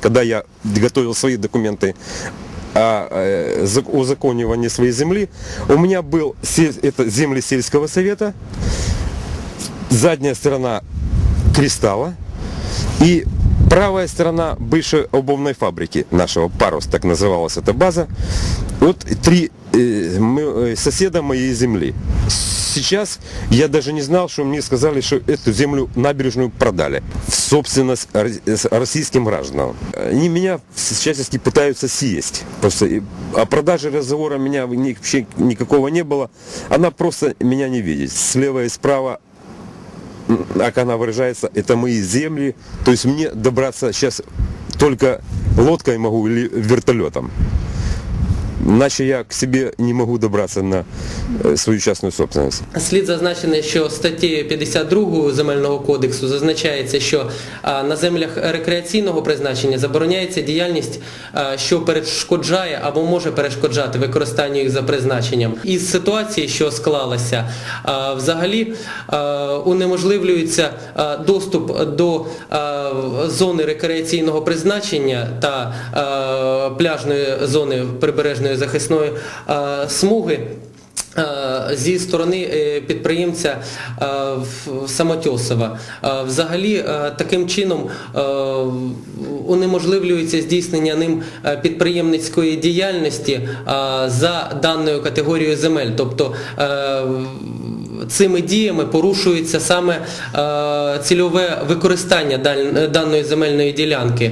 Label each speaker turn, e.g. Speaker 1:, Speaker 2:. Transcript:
Speaker 1: когда я готовил свои документы о э, зак- узаконивании своей земли, у меня был это земли сельского совета, задняя сторона кристалла и правая сторона бывшей обувной фабрики нашего Парус, так называлась эта база. Вот три э, мы- э, соседа моей земли. Сейчас я даже не знал, что мне сказали, что эту землю набережную продали в собственность российским гражданам. Они меня всячески пытаются съесть. Просто о продаже разговора меня вообще никакого не было. Она просто меня не видит. Слева и справа как она выражается, это мои земли. То есть мне добраться сейчас только лодкой могу или вертолетом. Иначе я к себе не могу добраться на э, свою частную собственность.
Speaker 2: Слід зазначити, що статтею 52 Земельного кодексу зазначається, що на землях рекреаційного призначення забороняється діяльність, що перешкоджає або може перешкоджати використанню їх за призначенням. Із ситуації, що склалася, взагалі унеможливлюється доступ до зони рекреаційного призначення та пляжної зони прибережної захисної смуги. Е, Зі сторони е, підприємця е, Самотьосова. Е, Взагалі е, таким чином е, унеможливлюється здійснення ним е, підприємницької діяльності е, за даною категорією земель. Тобто е, цими діями порушується саме е, цільове використання даної земельної ділянки.